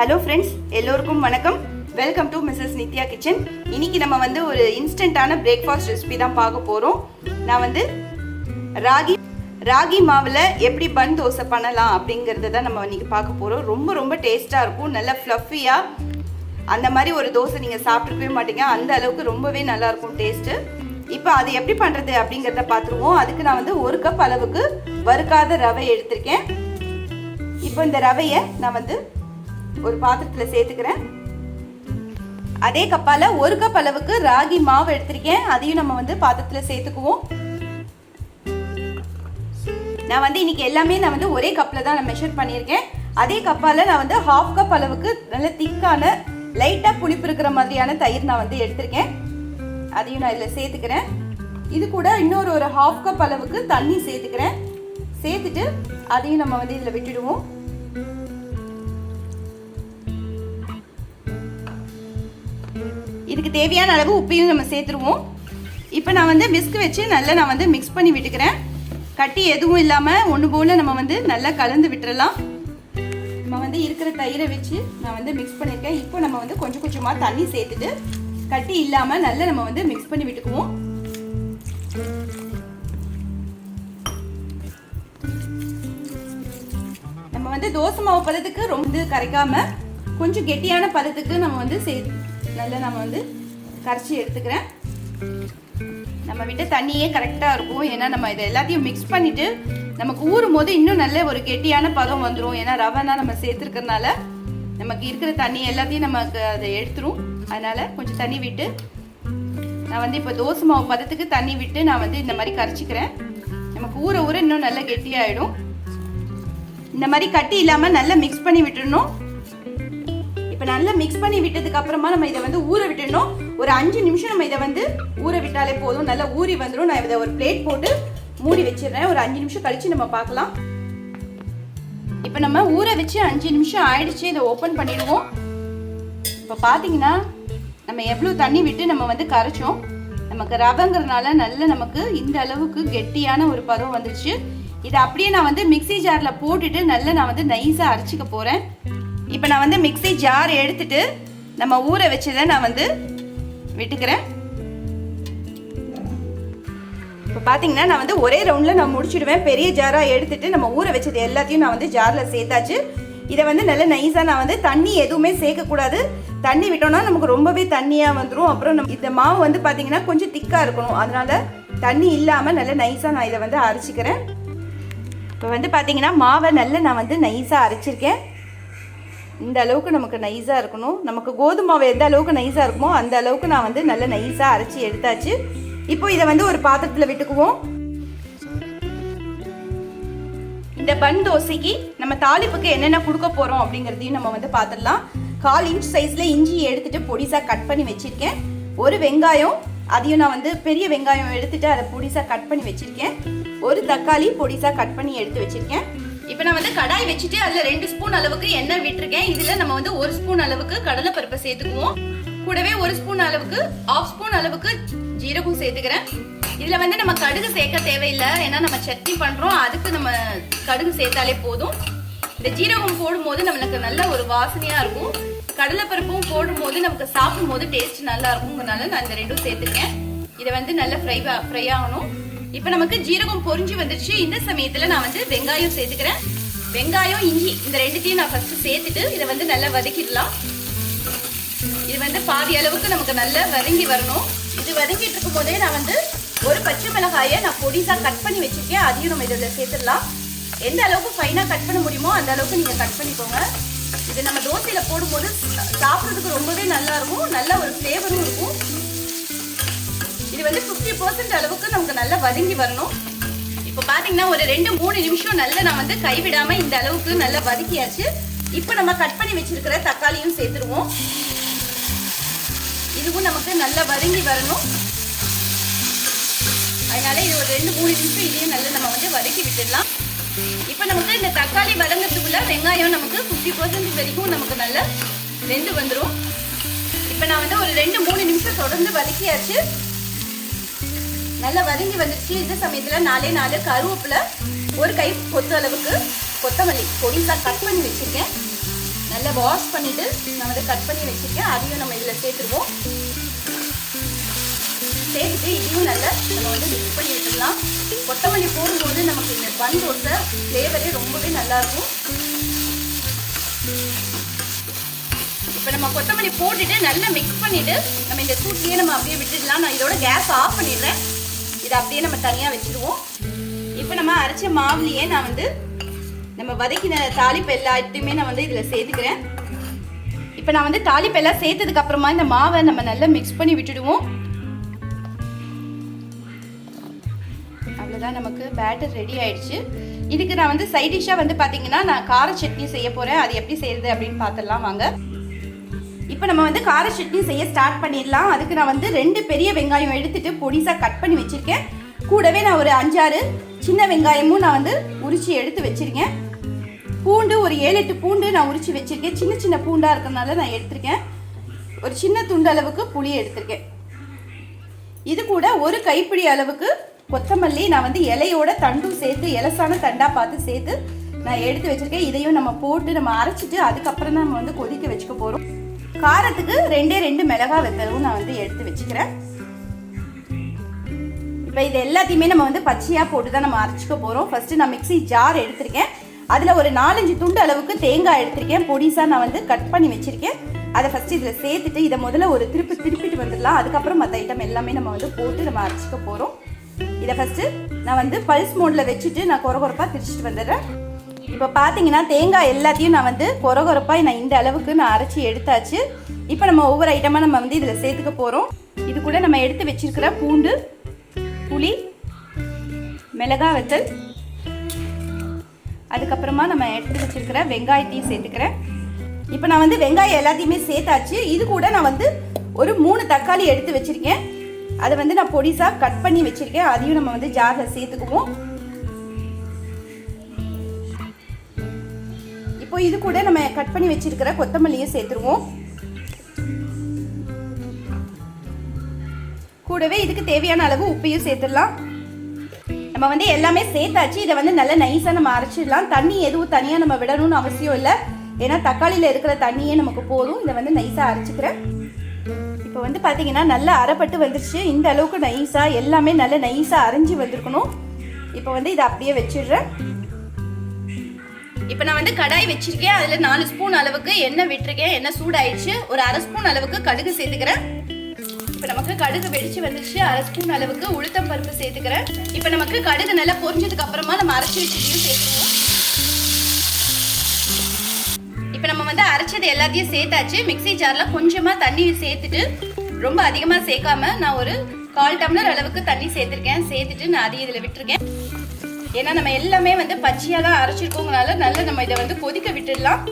Hello friends எல்லோருக்கும் வணக்கம். Welcome to Mrs Nithya kitchen இன்னைக்கு நம்ம வந்து ஒரு இன்ஸ்டன்ட்டான பிரேக்ஃபாஸ்ட் ரெசிபி தான் பார்க்க போகிறோம் நான் வந்து ராகி ராகி மாவில் எப்படி பன் தோசை பண்ணலாம் அப்படிங்கிறத தான் நம்ம இன்றைக்கி பார்க்க போகிறோம் ரொம்ப ரொம்ப டேஸ்ட்டாக இருக்கும். நல்லா ஃப்ளஃபியாக அந்த மாதிரி ஒரு தோசை நீங்கள் சாப்பிட்ருக்கவே மாட்டீங்க. அந்த அளவுக்கு ரொம்பவே நல்லா இருக்கும் டேஸ்ட்டு இப்போ அது எப்படி பண்ணுறது அப்படிங்கிறத பார்த்துருவோம். அதுக்கு நான் வந்து ஒரு கப் அளவுக்கு வறுக்காத ரவை எடுத்திருக்கேன். இப்போ இந்த ரவையை நான் வந்து ஒரு பாத்திரத்தில் சேர்த்துக்கிறேன். அதே கப்பால் ஒரு கப் அளவுக்கு ராகி மாவு எடுத்திருக்கேன். அதையும் நம்ம வந்து பாத்திரத்தில் சேர்த்துக்குவோம். நான் வந்து இன்னைக்கு எல்லாமே நான் வந்து ஒரே கப்பில் தான் நான் மெஷர் பண்ணியிருக்கேன். அதே கப்பால் நான் வந்து ஹாஃப் கப் அளவுக்கு நல்ல திக்கான லைட்டாக புளிப்பு இருக்கிற மாதிரியான தயிர் நான் வந்து எடுத்திருக்கேன். அதையும் நான் இதில் சேர்த்துக்கிறேன். இது கூட இன்னொரு ஒரு ஹாஃப் கப் அளவுக்கு தண்ணி சேர்த்துக்கிறேன். சேர்த்துட்டு அதையும் நம்ம வந்து இதில் விட்டுடுவோம். இதுக்கு தேவையான அளவு உப்பையும் நம்ம சேர்த்துருவோம். இப்போ நான் வந்து விஸ்க் வச்சு நல்லா நான் வந்து மிக்ஸ் பண்ணி விட்டுக்கிறேன். கட்டி எதுவும் இல்லாமல் ஒன்று போல் நம்ம வந்து நல்லா கலந்து விட்டுறலாம். நம்ம வந்து இருக்கிற தயிரை வச்சு நான் வந்து மிக்ஸ் பண்ணியிருக்கேன். இப்போ நம்ம வந்து கொஞ்சம் கொஞ்சமாக தண்ணி சேர்த்துட்டு கட்டி இல்லாமல் நல்லா நம்ம வந்து மிக்ஸ் பண்ணி விட்டுக்குவோம். நம்ம வந்து தோசை மாவு பதத்துக்கு ரொம்ப கரைக்காமல் கொஞ்சம் கெட்டியான பதத்துக்கு நம்ம வந்து சேர்த்து நல்லா நம்ம வந்து கரைச்சி எடுத்துக்கிறேன். நம்ம விட்ட தண்ணியே கரெக்டாக இருக்கும். ஏன்னா நம்ம இதை எல்லாத்தையும் மிக்ஸ் பண்ணிவிட்டு நமக்கு ஊறும் போது இன்னும் நல்ல ஒரு கெட்டியான பதம் வந்துடும் ஏன்னா ரவைனா நம்ம சேர்த்துருக்கறனால நமக்கு இருக்கிற தண்ணி எல்லாத்தையும் நமக்கு அதை எடுத்துரும். அதனால் கொஞ்சம் தண்ணி விட்டு நான் வந்து இப்போ தோசை மாவு பதத்துக்கு தண்ணி விட்டு நான் வந்து இந்த மாதிரி கரைச்சிக்கிறேன். நமக்கு ஊற ஊற இன்னும் நல்லா கெட்டியாயிடும். இந்த மாதிரி கட்டி இல்லாமல் நல்லா மிக்ஸ் பண்ணி விட்டுடணும் இப்போ நல்லா மிக்ஸ் பண்ணி விட்டதுக்கு அப்புறமா நம்ம இதை வந்து ஊற விட்டுடணும். ஒரு அஞ்சு நிமிஷம் நம்ம இதை வந்து ஊற விட்டாலே போதும். நல்லா ஊறி வந்துடும் நான் இதை ஒரு பிளேட் போட்டு மூடி வச்சிடுறேன். ஒரு அஞ்சு நிமிஷம் கழிச்சு நம்ம பார்க்கலாம். இப்போ நம்ம ஊற வச்சு அஞ்சு நிமிஷம் ஆயிடுச்சு. இதை ஓப்பன் பண்ணிடுவோம். இப்போ பார்த்தீங்கன்னா நம்ம எவ்வளோ தண்ணி விட்டு நம்ம வந்து கரைச்சோம். நமக்கு ரவைங்கிறதுனால நல்ல நமக்கு இந்த அளவுக்கு கெட்டியான ஒரு பதம் வந்துருச்சு. இதை அப்படியே நான் வந்து மிக்சி ஜாரில் போட்டுட்டு நல்லா நான் வந்து நைஸாக அரைச்சிக்க போகிறேன் இப்போ நான் வந்து மிக்சி ஜார் எடுத்துட்டு நம்ம ஊற வச்சதை நான் வந்து விட்டுக்கிறேன். இப்போ பார்த்தீங்கன்னா நான் வந்து ஒரே ரவுண்டில் நான் முடிச்சிடுவேன். பெரிய ஜாராக எடுத்துட்டு நம்ம ஊற வச்சது எல்லாத்தையும் நான் வந்து ஜாரில் சேர்த்தாச்சு. இதை வந்து நல்ல நைஸாக நான் வந்து தண்ணி எதுவுமே சேர்க்கக்கூடாது. தண்ணி விட்டோம்னா நமக்கு ரொம்பவே தண்ணியாக வந்துடும் அப்புறம் நம்ம இந்த மாவு வந்து பார்த்தீங்கன்னா கொஞ்சம் திக்காக இருக்கணும். அதனால தண்ணி இல்லாமல் நல்ல நைஸாக நான் இதை வந்து அரைச்சிக்கிறேன். இப்போ வந்து பார்த்தீங்கன்னா மாவை நல்லா நான் வந்து நைஸாக அரைச்சிருக்கேன். இந்த அளவுக்கு நமக்கு நைஸாக இருக்கணும். நமக்கு கோதுமாவை எந்த அளவுக்கு நைஸாக இருக்குமோ அந்த அளவுக்கு நான் வந்து நல்ல நைஸாக அரைச்சி எடுத்தாச்சு. இப்போ இதை வந்து ஒரு பாத்திரத்தில் விட்டுக்குவோம். இந்த பன் தோசைக்கு நம்ம தாளிப்புக்கு என்னென்ன கொடுக்க போகிறோம் அப்படிங்கிறதையும் நம்ம வந்து பார்த்துடலாம் கால் இன்ச் சைஸில் இஞ்சி எடுத்துட்டு பொடிசாக கட் பண்ணி வச்சுருக்கேன். ஒரு வெங்காயம் அதையும் நான் வந்து பெரிய வெங்காயம் எடுத்துட்டு அதை பொடிசாக கட் பண்ணி வச்சுருக்கேன். ஒரு தக்காளி பொடிசாக கட் பண்ணி எடுத்து வச்சுருக்கேன். இப்போ நான் வந்து கடாய் வச்சுட்டு அதில் ரெண்டு ஸ்பூன் அளவுக்கு எண்ணெய் விட்டுருக்கேன். இதில் நம்ம வந்து ஒரு ஸ்பூன் அளவுக்கு கடலைப்பருப்பை சேர்த்துக்குவோம். கூடவே ஒரு ஸ்பூன் அளவுக்கு ஆஃப் ஸ்பூன் அளவுக்கு ஜீரகம் சேர்த்துக்கிறேன். இதில் வந்து நம்ம கடுகு சேர்க்க தேவையில்லை. ஏன்னா நம்ம சட்னி பண்ணுறோம் அதுக்கு நம்ம கடுகு சேர்த்தாலே போதும். இந்த ஜீரகம் போடும்போது நம்மளுக்கு நல்ல ஒரு வாசனையாக இருக்கும். கடலைப்பருப்பும் போடும்போது நமக்கு சாப்பிடும் போது டேஸ்ட் நல்லா இருக்குங்கிறனால நான் இந்த ரெண்டும் சேர்த்துருக்கேன். இதை வந்து நல்லா ஃப்ரை ஃப்ரை ஆகணும். இப்போ நமக்கு ஜீரகம் பொறிஞ்சு வந்துருச்சு. இந்த சமயத்தில் நான் வந்து வெங்காயம் சேர்த்துக்கிறேன். வெங்காயம் இஞ்சி இந்த ரெண்டுத்தையும் நான் ஃபர்ஸ்ட் சேர்த்துட்டு இதை வந்து நல்லா வதக்கிடலாம். இது வந்து பாதி அளவுக்கு நமக்கு நல்லா வதங்கி வரணும். இது வதங்கிட்டு இருக்கும் போதே நான் வந்து ஒரு பச்சை மிளகாயை நான் பொடிசா கட் பண்ணி வச்சிருக்கேன். அதையும் நம்ம இதில் சேர்த்துடலாம். எந்த அளவுக்கு ஃபைனாக கட் பண்ண முடியுமோ அந்த அளவுக்கு நீங்கள் கட் பண்ணிக்கோங்க. இது நம்ம தோசையில் போடும்போது சாப்பிட்றதுக்கு ரொம்பவே நல்லா இருக்கும். நல்ல ஒரு ஃப்ளேவரும் இருக்கும். இது வந்து ஃபிஃப்டி பர்சன்ட் அளவுக்கு நமக்கு நல்லா வதங்கி வரணும். இப்போ பார்த்தீங்கன்னா ஒரு ரெண்டு மூணு நிமிஷம் நல்லா நான் வந்து கைவிடாம இந்த அளவுக்கு நல்லா வதக்கியாச்சு. இப்போ நம்ம கட் பண்ணி வச்சிருக்கிற தக்காளியும் சேர்த்துருவோம். இதுவும் நமக்கு நல்லா வதங்கி வரணும். அதனால இது ஒரு ரெண்டு மூணு நிமிஷம் இதையும் நல்லா நம்ம வந்து வதக்கி விட்டுடலாம். இப்போ நமக்கு இந்த தக்காளி வதங்கிறதுக்குள்ள வெங்காயம் நமக்கு ஃபிஃப்டி பர்சன்ட் வரைக்கும் நமக்கு நல்லா வெந்து வந்துடும் இப்போ நான் வந்து ஒரு ரெண்டு மூணு நிமிஷம் தொடர்ந்து வதக்கியாச்சு. நல்லா வதங்கி வந்துச்சு இந்த சமயத்தில் நாலே நாலு கருவேப்பிலை ஒரு கை கொத்து அளவுக்கு கொத்தமல்லி பொடிசாக கட் பண்ணி வச்சுருக்கேன். நல்லா வாஷ் பண்ணிவிட்டு நான் வந்து கட் பண்ணி வச்சிருக்கேன். அதையும் நம்ம இதில் சேர்த்துருவோம். சேர்த்துட்டு இதையும் நல்லா நம்ம வந்து மிக்ஸ் பண்ணி விட்டுடலாம் கொத்தமல்லி போடும்போது நமக்கு இந்த பன் தோசை ஃப்ளேவரே ரொம்பவே நல்லாயிருக்கும் இப்போ நம்ம கொத்தமல்லி போட்டுட்டு நல்லா மிக்ஸ் பண்ணிவிட்டு நம்ம இந்த சூட்லயே நம்ம அப்படியே விட்டுடலாம். நான் இதோட கேஸ் ஆஃப் பண்ணிடுறேன். இதை அப்படியே நம்ம தனியாக வச்சுருவோம். இப்போ நம்ம அரைச்ச மாவுலையே நான் வந்து நம்ம வதக்கின தாளிப்பு எல்லாத்தையுமே நான் வந்து இதில் சேர்த்துக்கிறேன். இப்போ நான் வந்து தாளிப்பு எல்லாம் சேர்த்ததுக்கு அப்புறமா இந்த மாவை நம்ம நல்லா மிக்ஸ் பண்ணி விட்டுடுவோம். அவ்வளோதான் நமக்கு பேட்டர் ரெடி ஆயிடுச்சு. இதுக்கு நான் வந்து சைட் டிஷ்ஷாக வந்து பார்த்தீங்கன்னா நான் கார சட்னி செய்ய போகிறேன் அது எப்படி செய்யறது அப்படின்னு பார்த்துடலாம் வாங்க. இப்போ நம்ம வந்து கார சட்னி செய்ய ஸ்டார்ட் பண்ணிடலாம். அதுக்கு நான் வந்து ரெண்டு பெரிய வெங்காயம் எடுத்துட்டு பொடிசாக கட் பண்ணி வச்சுருக்கேன். கூடவே நான் ஒரு அஞ்சாறு சின்ன வெங்காயமும் நான் வந்து உரிச்சு எடுத்து வச்சுருக்கேன். பூண்டு ஒரு ஏழு எட்டு பூண்டு நான் உரிச்சு வச்சுருக்கேன். சின்ன சின்ன பூண்டாக இருக்கிறதுனால நான் எடுத்திருக்கேன். ஒரு சின்ன துண்டு அளவுக்கு புளி எடுத்திருக்கேன். இது கூட ஒரு கைப்பிடி அளவுக்கு கொத்தமல்லி நான் வந்து இலையோட தண்டும் சேர்த்து இலசான தண்டாக பார்த்து சேர்த்து நான் எடுத்து வச்சுருக்கேன். இதையும் நம்ம போட்டு நம்ம அரைச்சிட்டு அதுக்கப்புறம் தான் நம்ம வந்து கொதிக்க வச்சுக்க போகிறோம் காரத்துக்கு ரெண்டே ரெண்டு மிளகா வெத்தலும் நான் வந்து எடுத்து வச்சுக்கிறேன். இப்போ இது எல்லாத்தையுமே நம்ம வந்து பச்சையாக போட்டு தான் நம்ம அரைச்சிக்க போகிறோம் ஃபர்ஸ்ட் நான் மிக்ஸி ஜார் எடுத்திருக்கேன். அதில் ஒரு நாலஞ்சு துண்டு அளவுக்கு தேங்காய் எடுத்திருக்கேன். பொடிசாக நான் வந்து கட் பண்ணி வச்சுருக்கேன். அதை ஃபஸ்ட்டு இதில் சேர்த்துட்டு இதை முதல்ல ஒரு திருப்பி திருப்பிட்டு வந்துடலாம். அதுக்கப்புறம் மற்ற ஐட்டம் எல்லாமே நம்ம வந்து போட்டு நம்ம அரைச்சிக்க போகிறோம் இதை ஃபஸ்ட்டு நான் வந்து பல்ஸ் மோடில் வச்சுட்டு நான் கொர கொரப்பாக திரிச்சிட்டு வந்துடுறேன். இப்போ பார்த்தீங்கன்னா தேங்காய் எல்லாத்தையும் நான் வந்து கொர கொரப்பாக நான் இந்த அளவுக்கு நான் அரைச்சி எடுத்தாச்சு. இப்போ நம்ம ஒவ்வொரு ஐட்டமாக நம்ம வந்து இதில் சேர்த்துக்க போகிறோம் இது கூட நம்ம எடுத்து வச்சிருக்கிற பூண்டு புளி மிளகா வத்தல். அதுக்கப்புறமா நம்ம எடுத்து வச்சிருக்கிற வெங்காயத்தையும் சேர்த்துக்கிறேன். இப்போ நான் வந்து வெங்காயம் எல்லாத்தையுமே சேர்த்தாச்சு. இது கூட நான் வந்து ஒரு மூணு தக்காளி எடுத்து வச்சுருக்கேன். அதை வந்து நான் பொடிசாக கட் பண்ணி வச்சுருக்கேன். அதையும் நம்ம வந்து ஜாரில் சேர்த்துக்குவோம். இப்போ இது கூட நம்ம கட் பண்ணி வச்சிருக்கிற கொத்தமல்லியை சேர்த்துருவோம். கூடவே இதுக்கு தேவையான அளவு உப்பையும் சேர்த்துடலாம். நம்ம வந்து எல்லாமே சேர்த்தாச்சு. இதை வந்து நல்லா நைஸாக நம்ம அரைச்சிடலாம். தண்ணி எதுவும் தனியாக நம்ம விடணும்னு அவசியம் இல்லை. ஏன்னா தக்காளியில் இருக்கிற தண்ணியே நமக்கு போதும். இதை வந்து நைஸாக அரைச்சிக்கிறேன். இப்போ வந்து பார்த்தீங்கன்னா நல்லா அரைப்பட்டு வந்துருச்சு. இந்த அளவுக்கு நைஸாக எல்லாமே நல்லா நைஸாக அரைஞ்சி வந்திருக்கணும். இப்போ வந்து இதை அப்படியே வச்சிடுறேன். இப்போ நான் வந்து கடாய் வச்சிருக்கேன். அதில் நாலு ஸ்பூன் அளவுக்கு எண்ணெய் விட்டுருக்கேன். எண்ணெய் சூடாயிடுச்சு. ஒரு அரை ஸ்பூன் அளவுக்கு கடுகு சேர்த்துக்கிறேன். இப்போ நமக்கு கடுகு வெடிச்சு வந்துச்சு அரை ஸ்பூன் அளவுக்கு உளுத்தம் பருப்பு சேர்த்துக்கிறேன். இப்போ நமக்கு கடுகு நல்லா பொரிஞ்சதுக்கு அப்புறமா நம்ம அரைச்சி வச்சதையும் சேர்த்துருவோம் இப்போ நம்ம வந்து அரைச்சது எல்லாத்தையும் சேர்த்தாச்சு. மிக்ஸி ஜாரில் கொஞ்சமாக தண்ணி சேர்த்துட்டு ரொம்ப அதிகமாக சேர்க்காம நான் ஒரு கால் டம்ளர் அளவுக்கு தண்ணி சேர்த்துருக்கேன். சேர்த்துட்டு நான் அதையும் இதில் விட்டுருக்கேன். ஏன்னா நம்ம எல்லாமே வந்து பச்சையாக தான் அரைச்சிருக்கோங்கனால நல்லா நம்ம இதை வந்து கொதிக்க விட்டுடலாம்.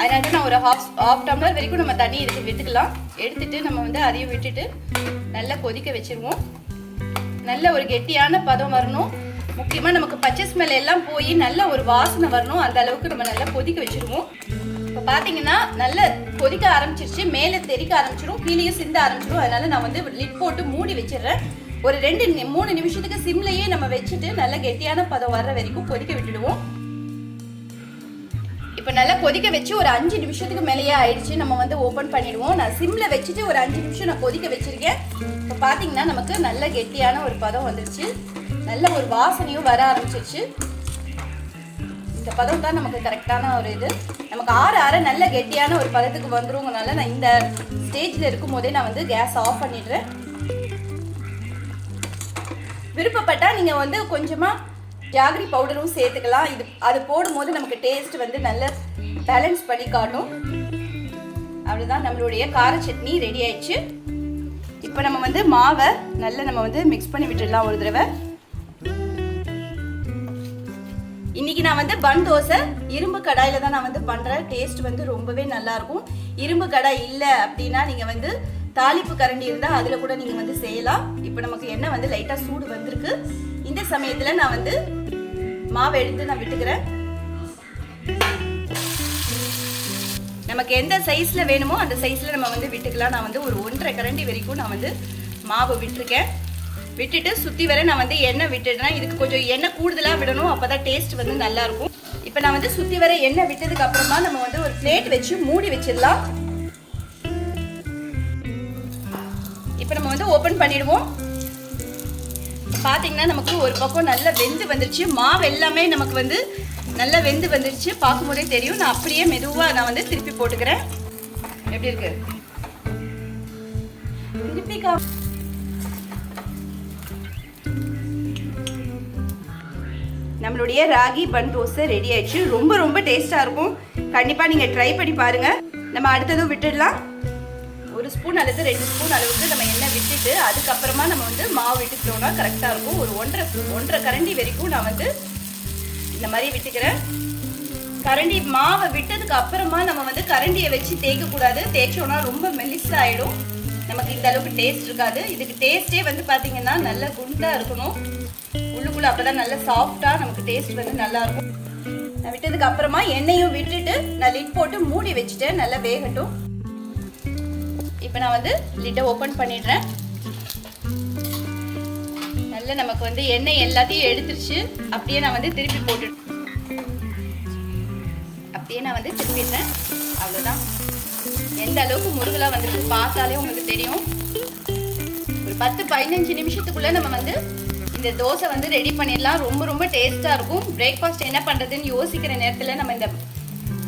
அதனால நான் ஒரு ஹாஃப் ஹாஃப் டம்ளர் வரைக்கும் நம்ம தண்ணி இதுக்கு விட்டுக்கலாம். எடுத்துட்டு நம்ம வந்து அதையும் விட்டுட்டு நல்லா கொதிக்க வச்சிருவோம். நல்ல ஒரு கெட்டியான பதம் வரணும். முக்கியமாக நமக்கு பச்சை ஸ்மெல் எல்லாம் போய் நல்ல ஒரு வாசனை வரணும். அந்த அளவுக்கு நம்ம நல்லா கொதிக்க வச்சிருவோம். இப்போ பார்த்தீங்கன்னா நல்ல கொதிக்க ஆரம்பிச்சிருச்சு. மேலே தெறிக்க ஆரம்பிச்சிடும் கீழேயும் சிந்த ஆரம்பிச்சிடும் அதனால நான் வந்து லிட் போட்டு மூடி வச்சிடுறேன். ஒரு ரெண்டு நி- மூணு நிமிஷத்துக்கு சிம்லையே நம்ம வச்சுட்டு நல்ல கெட்டியான பதம் வர்ற வரைக்கும் கொதிக்க விட்டுடுவோம். இப்போ நல்லா கொதிக்க வச்சு ஒரு அஞ்சு நிமிஷத்துக்கு மேலேயே ஆயிடுச்சு. நம்ம வந்து ஓப்பன் பண்ணிடுவோம். நான் சிம்ல வச்சுட்டு ஒரு அஞ்சு நிமிஷம் நான் கொதிக்க வச்சிருக்கேன். இப்போ பார்த்தீங்கன்னா நமக்கு நல்ல கெட்டியான ஒரு பதம் வந்துருச்சு. நல்ல ஒரு வாசனையும் வர ஆரம்பிச்சிருச்சு. இந்த பதம் தான் நமக்கு கரெக்டான ஒரு இது. நமக்கு ஆற ஆற நல்ல கெட்டியான ஒரு பதத்துக்கு வந்துருவங்கனால நான் இந்த ஸ்டேஜில் இருக்கும் போதே நான் வந்து கேஸ் ஆஃப் பண்ணிடுறேன். விருப்பப்பட்டால் நீங்கள் வந்து கொஞ்சமாக ஜாகரி பவுடரும் சேர்த்துக்கலாம். இது அது போடும்போது நமக்கு டேஸ்ட் வந்து நல்ல பேலன்ஸ் பண்ணி காட்டும். அவ்வளோதான் நம்மளுடைய கார சட்னி ரெடி ஆயிடுச்சு. இப்போ நம்ம வந்து மாவை நல்லா நம்ம வந்து மிக்ஸ் பண்ணி விட்டுடலாம் ஒரு தடவை. இன்னைக்கு நான் வந்து பன் தோசை இரும்பு கடாயில தான் நான் வந்து பண்றேன். டேஸ்ட் வந்து ரொம்பவே நல்லா இருக்கும். இரும்பு கடாய் இல்லை அப்படின்னா நீங்க வந்து தாளிப்பு கரண்டி இருந்தால் அதில் கூட நீங்கள் வந்து செய்யலாம். இப்போ நமக்கு எண்ணெய் வந்து லைட்டாக சூடு வந்திருக்கு. இந்த சமயத்தில் நான் வந்து மாவை எடுத்து நான் விட்டுக்கிறேன். நமக்கு எந்த சைஸில் வேணுமோ அந்த சைஸில் நம்ம வந்து விட்டுக்கலாம். நான் வந்து ஒரு ஒன்றரை கரண்டி வரைக்கும் நான் வந்து மாவு விட்டுருக்கேன். விட்டுட்டு சுற்றி வர நான் வந்து எண்ணெய் விட்டுடுறேன். இதுக்கு கொஞ்சம் எண்ணெய் கூடுதலாக விடணும். அப்போ தான் டேஸ்ட் வந்து நல்லாயிருக்கும் இப்போ நான் வந்து சுற்றி வர எண்ணெய் விட்டதுக்கு அப்புறமா நம்ம வந்து ஒரு பிளேட் வச்சு மூடி வச்சிடலாம். வந்து ஓப்பன் பண்ணிடுவோம். பார்த்தீங்கன்னா நமக்கு ஒரு பக்கம் நல்லா வெந்து வந்துருச்சு. மாவு எல்லாமே நமக்கு வந்து நல்லா வெந்து வந்துருச்சு. பார்க்கும்போதே தெரியும். நான் அப்படியே மெதுவாக நான் வந்து திருப்பி போட்டுக்கிறேன். எப்படி இருக்கு? திருப்பி கா நம்மளுடைய ராகி பன் தோசை ரெடி ஆயிடுச்சு. ரொம்ப ரொம்ப டேஸ்ட்டாக இருக்கும். கண்டிப்பாக நீங்கள் ட்ரை பண்ணி பாருங்கள் நம்ம அடுத்ததும் விட்டுடலாம். ஒரு ஸ்பூன் அல்லது ரெண்டு ஸ்பூன் அளவுக்கு நம்ம எண்ணெய் விட்டுட்டு அதுக்கப்புறமா நம்ம வந்து மாவு விட்டுக்கிட்டோம்னா கரெக்டாக இருக்கும். ஒரு ஒன்றரை ஒன்றரை கரண்டி வரைக்கும் நான் வந்து இந்த மாதிரி விட்டுக்கிறேன். கரண்டி மாவை விட்டதுக்கு அப்புறமா நம்ம வந்து கரண்டியை வச்சு தேய்க்கக்கூடாது. தேய்ச்சோம்னா ரொம்ப மெலிசாயிடும் நமக்கு இந்த அளவுக்கு டேஸ்ட் இருக்காது. இதுக்கு டேஸ்டே வந்து பார்த்தீங்கன்னா நல்ல குண்டாக இருக்கணும். உள்ளுக்குள்ள அப்பதான் நல்ல சாஃப்டாக நமக்கு டேஸ்ட் வந்து நல்லா இருக்கும். நான் விட்டதுக்கு அப்புறமா எண்ணெயும் விட்டுட்டு நான் லிட் போட்டு மூடி வச்சுட்டேன். நல்லா வேகட்டும். இப்போ நான் வந்து லிட்டை ஓப்பன் பண்ணிடுறேன். நல்ல நமக்கு வந்து எண்ணெய் எல்லாத்தையும் எடுத்துருச்சு. அப்படியே நான் வந்து திருப்பி போட்டு அப்படியே நான் வந்து திருப்பிடுறேன். அவ்வளோதான் எந்த அளவுக்கு முருகலாக வந்துருக்கு பார்த்தாலே உங்களுக்கு தெரியும். ஒரு பத்து பதினஞ்சு நிமிஷத்துக்குள்ளே நம்ம வந்து இந்த தோசை வந்து ரெடி பண்ணிடலாம். ரொம்ப ரொம்ப டேஸ்ட்டாக இருக்கும். பிரேக்ஃபாஸ்ட் என்ன பண்ணுறதுன்னு யோசிக்கிற நேரத்தில் நம்ம இந்த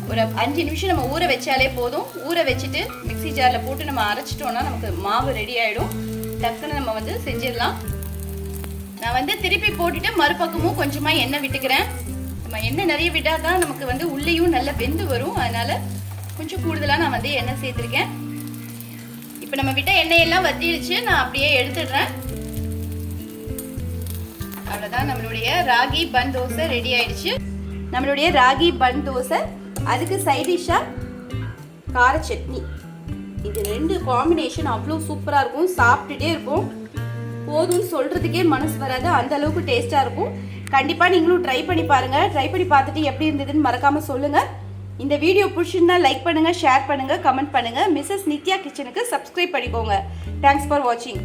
ஒரு அஞ்சு நிமிஷம் நம்ம ஊற வச்சாலே போதும். ஊற வச்சுட்டு மிக்ஸி ஜாரில் போட்டு நம்ம அரைச்சிட்டோம்னா நமக்கு மாவு ரெடி ஆகிடும் டக்குன்னு நம்ம வந்து செஞ்சிடலாம். நான் வந்து திருப்பி போட்டுட்டு மறுபக்கமும் கொஞ்சமாக எண்ணெய் விட்டுக்கிறேன். நம்ம எண்ணெய் நிறைய விட்டால் தான் நமக்கு வந்து உள்ளேயும் நல்லா வெந்து வரும். அதனால் கொஞ்சம் கூடுதலாக நான் வந்து எண்ணெய் சேர்த்துருக்கேன். இப்போ நம்ம விட்ட எண்ணெயெல்லாம் வத்திடுச்சு. நான் அப்படியே எடுத்துடுறேன். அவ்வளோதான் நம்மளுடைய ராகி பன் தோசை ரெடி ஆயிடுச்சு. நம்மளுடைய ராகி பன் தோசை அதுக்கு சைடிஷ்ஷாக கார சட்னி. இது ரெண்டு காம்பினேஷன் அவ்வளோ சூப்பராக இருக்கும். சாப்பிட்டுட்டே இருக்கும் போதும்னு சொல்கிறதுக்கே மனசு வராது. அந்த அளவுக்கு டேஸ்ட்டாக இருக்கும். கண்டிப்பாக நீங்களும் ட்ரை பண்ணி பாருங்கள் ட்ரை பண்ணி பார்த்துட்டு எப்படி இருந்ததுன்னு மறக்காமல் சொல்லுங்கள் இந்த வீடியோ பிடிச்சிருந்தா லைக் பண்ணுங்கள் ஷேர் பண்ணுங்கள் கமெண்ட் பண்ணுங்கள் மிஸ்ஸஸ் நித்யா கிச்சனுக்கு சப்ஸ்கிரைப் பண்ணிக்கோங்க. தேங்க்ஸ் ஃபார் வாட்சிங்